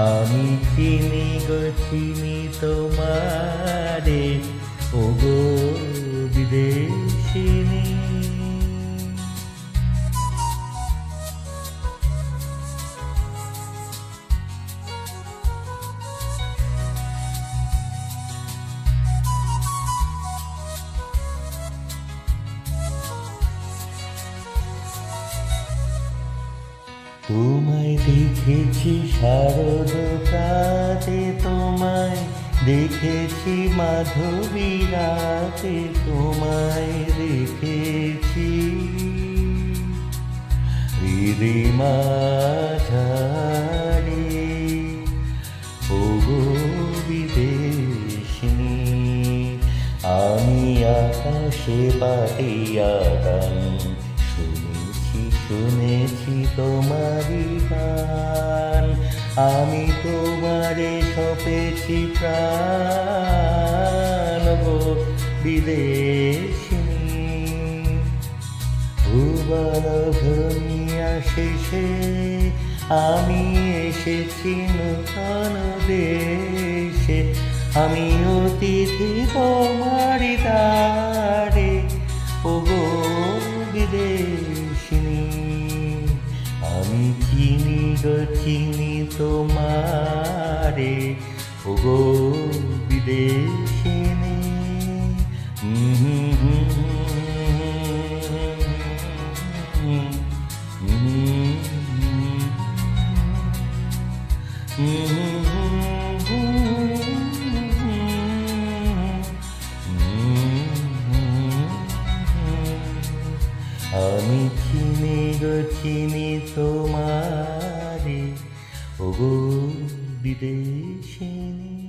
আমি চিনি গো চিনি তোমারে ওগো গো তোমায় দেখেছি শারদ প্রাতে তোমায় দেখেছি মাধবী রাতে, তোমায় দেখেছি। রিমা ঝাড়ে ও গো বিদেশিনী, আমি আকাশে পাতিয়া গান শুনেছি শুনেছি তোমারই গান আমি তোমারে সপেছি প্রাণ গো ভুবন ভূমিয়া শেষে আমি এসেছি নূতন দেশে। আমি অতিথি তোমারি দ্বারে ও গো বিদেশিনী। আমি চিনি গো চিনি তোমারে ও গো বিদেশিনী আমি চিনি গো চিনি তোমারে ওগো বিদেশিনী।